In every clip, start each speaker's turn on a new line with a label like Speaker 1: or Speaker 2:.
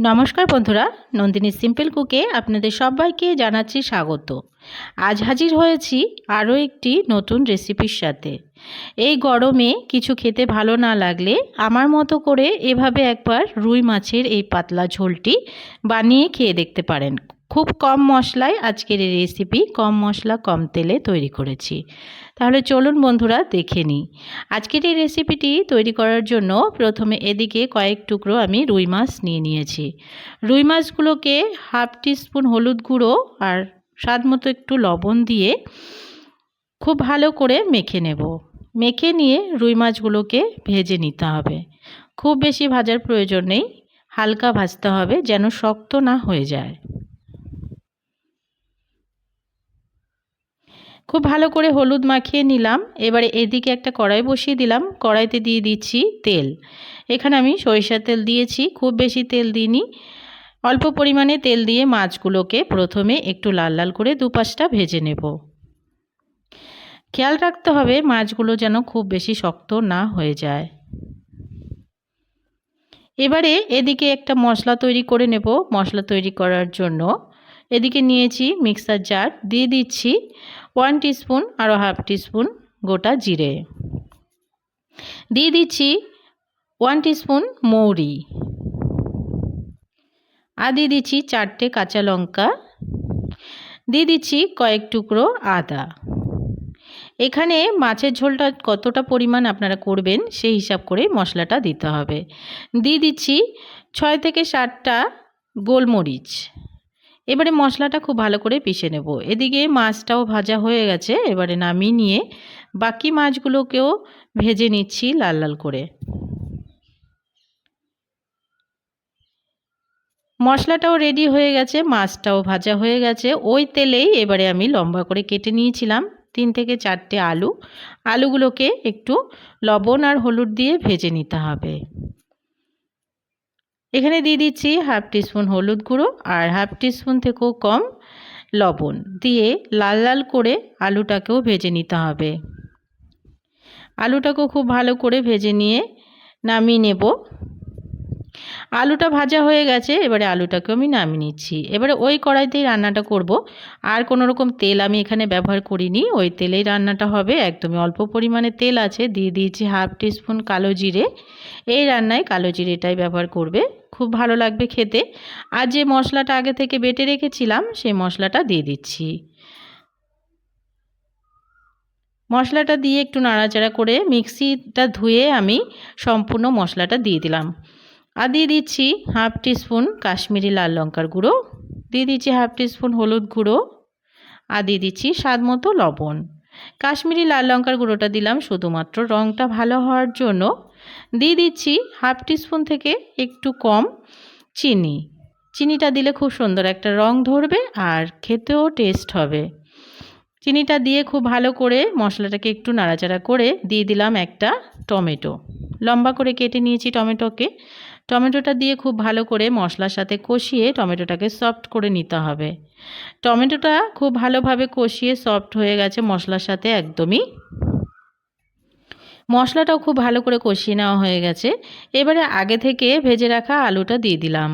Speaker 1: নমস্কার বন্ধুরা, নন্দিনী সিম্পল কুকে আপনাদের সবাইকে জানাচ্ছি স্বাগত। আজ হাজির হয়েছি আরও একটি নতুন রেসিপির সাথে। এই গরমে কিছু খেতে ভালো না লাগলে আমার মতো করে এভাবে একবার রুই মাছের এই পাতলা ঝোলটি বানিয়ে খেয়ে দেখতে পারেন। খুব কম মশলায় আজকের এই রেসিপি কম মশলা, কম তেলে তৈরি করেছি। তাহলে চলুন বন্ধুরা দেখে নিই। আজকের এই রেসিপিটি তৈরি করার জন্য প্রথমে এদিকে কয়েক টুকরো আমি রুই মাছ নিয়ে নিয়েছি। রুই মাছগুলোকে হাফ টিস্পুন হলুদ গুঁড়ো আর স্বাদ মতো একটু লবণ দিয়ে খুব ভালো করে মেখে নেব। মেখে নিয়ে রুই মাছগুলোকে ভেজে নিতে হবে। খুব বেশি ভাজার প্রয়োজন নেই। হালকা ভাজতে হবে যেন শক্ত না হয়ে যায়। খুব ভালো করে হলুদ মাখিয়ে নিলাম। এবারে এদিকে একটা কড়াই বসিয়ে দিলাম। কড়াইতে দিয়ে দিচ্ছি তেল। এখানে আমি সরিষার তেল দিয়েছি। খুব বেশি তেল দিইনি। অল্প পরিমাণে তেল দিয়ে মাছগুলোকে প্রথমে একটু লাল লাল করে দুপাশটা ভেজে নেব। খেয়াল রাখতে হবে মাছগুলো যেন খুব বেশি শক্ত না হয়ে যায়। এবারে এদিকে একটা মশলা তৈরি করে নেব। মশলা তৈরি করার জন্য এদিকে নিয়েছি মিক্সার জার। দিয়ে দিচ্ছি ওয়ান টিস্পুন আরও হাফ টিস্পুন গোটা জিরে। দিয়ে দিচ্ছি ওয়ান টিস্পুন মৌরি। আর দিয়ে দিচ্ছি চারটে কাঁচা লঙ্কা। দিয়ে দিচ্ছি কয়েক টুকরো আদা। এখানে মাছের ঝোলটা কতটা পরিমাণ আপনারা করবেন সেই হিসাব করে মশলাটা দিতে হবে। দিয়ে দিচ্ছি ছয় থেকে সাতটা গোলমরিচ। এবারে মশলাটা খুব ভালো করে পিষে নেব। এদিকে মাছটাও ভাজা হয়ে গেছে, এবারে নামিয়ে নিয়ে বাকি মাছগুলোকেও ভেজে নিচ্ছি লাল লাল করে। মশলাটাও রেডি হয়ে গেছে, মাছটাও ভাজা হয়ে গেছে। ওই তেলেই এবারে আমি লম্বা করে কেটে নিয়েছিলাম, তিন থেকে চারটে আলু। আলুগুলোকে একটু লবণ আর হলুদ দিয়ে ভেজে নিতে হবে। এখানে দিয়ে দিচ্ছি হাফ টিস্পুন হলুদ গুঁড়ো আর হাফ টিস্পুন থেকেও কম লবণ। দিয়ে লাল লাল করে আলুটাকেও ভেজে নিতে হবে। আলুটাকেও খুব ভালো করে ভেজে নিয়ে নামিয়ে নেব। আলুটা ভাজা হয়ে গেছে, এবারে আলুটাকেও আমি নামিয়ে নিচ্ছি। এবারে ওই কড়াইতেই রান্নাটা করব। আর কোনো রকম তেল আমি এখানে ব্যবহার করিনি। ওই তেলেই রান্নাটা হবে। একদমই অল্প পরিমাণে তেল আছে। দিয়ে দিয়েছি হাফ টিস্পুন কালো জিরে। এই রান্নায় কালো জিরেটাই ব্যবহার করবে। খুব ভালো লাগবে খেতে। আর যে মশলাটা আগে থেকে বেটে রেখেছিলাম, সেই মশলাটা দিয়ে দিচ্ছি। মশলাটা দিয়ে একটু নাড়াচাড়া করে মিক্সিটা ধুয়ে আমি সম্পূর্ণ মশলাটা দিয়ে দিলাম। আর দিয়ে দিচ্ছি হাফ টিস্পুন কাশ্মীরি লাল লঙ্কার গুঁড়ো, দিয়ে দিচ্ছি হাফ টিস্পুন হলুদ গুঁড়ো, আর দিয়ে দিচ্ছি স্বাদ মতো লবণ। কাশ্মীরি লাল লঙ্কার গুঁড়োটা দিলাম শুধুমাত্র রঙটা ভালো হওয়ার জন্য। দিয়ে দিচ্ছি হাফ টিস্পুন থেকে একটু কম চিনি। চিনিটা দিলে খুব সুন্দর একটা রং ধরবে আর খেতেও টেস্ট হবে। চিনিটা দিয়ে খুব ভালো করে মশলাটাকে একটু নাড়াচাড়া করে দিয়ে দিলাম একটা টমেটো। লম্বা করে কেটে নিয়েছি টমেটোকে। টমেটোটা দিয়ে খুব ভালো করে মশলার সাথে কষিয়ে টমেটোটাকে সফট করে নিতে হবে। টমেটোটা খুব ভালোভাবে কষিয়ে সফট হয়ে গেছে মশলার সাথে একদমই। মশলাটাও খুব ভালো করে কষিয়ে নেওয়া হয়ে গেছে। এবারে আগে থেকে ভেজে রাখা আলুটা দিয়ে দিলাম।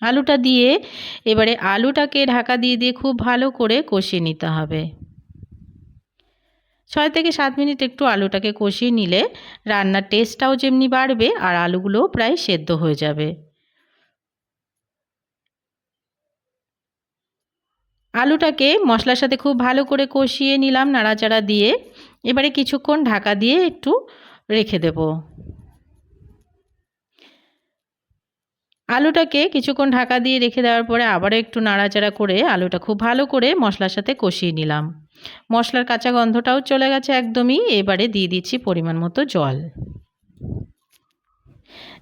Speaker 1: আলুটা দিয়ে এবারে আলুটাকে ঢাকা দিয়ে দিয়ে খুব ভালো করে কষিয়ে নিতে হবে। ছয় থেকে সাত মিনিট একটু আলুটাকে কষিয়ে নিলে রান্নার টেস্টটাও যেমনি বাড়বে আর আলুগুলোও প্রায় সেদ্ধ হয়ে যাবে। আলুটাকে মশলার সাথে খুব ভালো করে কষিয়ে নিলাম নাড়াচাড়া দিয়ে। এবারে কিছুক্ষণ ঢাকা দিয়ে একটু রেখে দেব। আলুটাকে কিছুক্ষণ ঢাকা দিয়ে রেখে দেওয়ার পরে আবারও একটু নাড়াচাড়া করে আলুটা খুব ভালো করে মশলার সাথে কষিয়ে নিলাম। মশলার কাঁচা গন্ধটাও চলে গেছে একদমই। এবারে দিয়ে দিচ্ছি পরিমাণ মতো জল।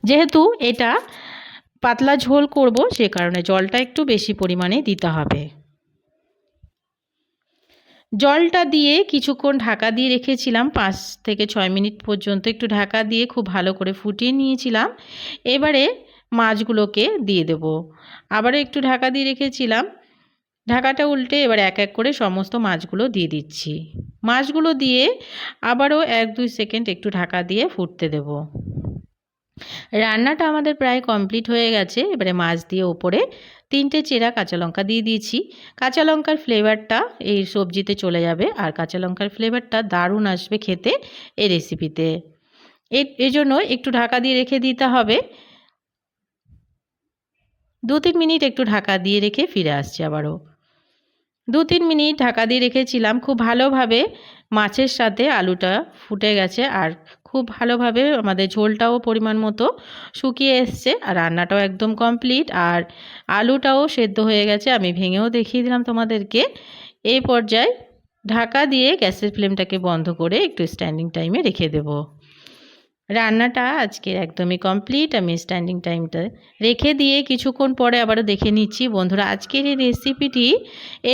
Speaker 1: যেহেতু এটা পাতলা ঝোল করব, সে কারণে জলটা একটু বেশি পরিমাণে দিতে হবে। জলটা দিয়ে কিছুক্ষণ ঢাকা দিয়ে রেখেছিলাম, পাঁচ থেকে ছয় মিনিট পর্যন্ত একটু ঢাকা দিয়ে খুব ভালো করে ফুটিয়ে নিয়েছিলাম। এবারে মাছগুলোকে দিয়ে দেব। আবারও একটু ঢাকা দিয়ে রেখেছিলাম। ঢাকাটা উল্টে এবার এক এক করে সমস্ত মাছগুলো দিয়ে দিচ্ছি। মাছগুলো দিয়ে আবারও এক দুই সেকেন্ড একটু ঢাকা দিয়ে ফুটতে দেব। রান্নাটা আমাদের প্রায় কমপ্লিট হয়ে গেছে। এবারে মাছ দিয়ে ওপরে তিনটে চেরা কাঁচা লঙ্কা দিয়ে দিয়েছি। কাঁচা লঙ্কার ফ্লেভারটা এই সবজিতে চলে যাবে আর কাঁচা লঙ্কার ফ্লেভারটা দারুণ আসবে খেতে এই রেসিপিতে। এই জন্য একটু ঢাকা দিয়ে রেখে দিতে হবে। দু তিন মিনিট একটু ঢাকা দিয়ে রেখে ফিরে আসছি আবারও। দু তিন মিনিট ঢাকা দিয়ে রেখেছিলাম। খুব ভালোভাবে মাছের সাথে আলুটা ফুটে গেছে আর খুব ভালোভাবে আমাদের ঝোলটাও পরিমাণ মতো শুকিয়ে এসছে আর রান্নাটাও একদম কমপ্লিট আর আলুটাও সেদ্ধ হয়ে গেছে। আমি ভেঙেও দেখিয়ে দিলাম তোমাদেরকে। এই পর্যায়ে ঢাকা দিয়ে গ্যাসের ফ্লেমটাকে বন্ধ করে একটু স্ট্যান্ডিং টাইমে রেখে দেবো। রান্নাটা আজকের একদমই কমপ্লিট আমি স্ট্যান্ডিং টাইমটা রেখে দিয়ে কিছুক্ষণ পরে আবারও দেখে নিচ্ছি। বন্ধুরা, আজকের এই রেসিপিটি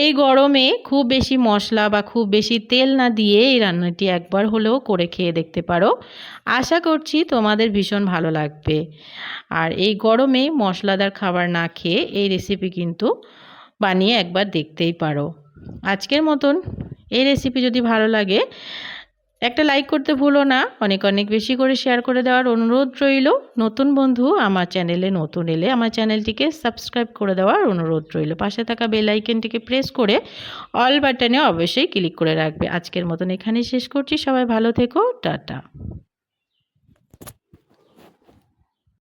Speaker 1: এই গরমে খুব বেশি মশলা বা খুব বেশি তেল না দিয়ে এই রান্নাটি একবার হলেও করে খেয়ে দেখতে পারো। আশা করছি তোমাদের ভীষণ ভালো লাগবে। আর এই গরমে মশলাদার খাবার না খেয়ে এই রেসিপি কিন্তু বানিয়ে একবার দেখতেই পারো। আজকের মতন এই রেসিপি যদি ভালো লাগে একটা লাইক করতে ভুলো না। অনেক অনেক বেশি করে শেয়ার করে দেওয়ার অনুরোধ রইল। নতুন বন্ধু আমার চ্যানেলে নতুন এলে আমার চ্যানেলটিকে সাবস্ক্রাইব করে দেওয়ার অনুরোধ রইল। পাশে থাকা বেল আইকনটিকে প্রেস করে অল বাটনে অবশ্যই ক্লিক করে রাখবে। আজকের মতন এখানেই শেষ করছি। সবাই ভালো থেকো। টাটা।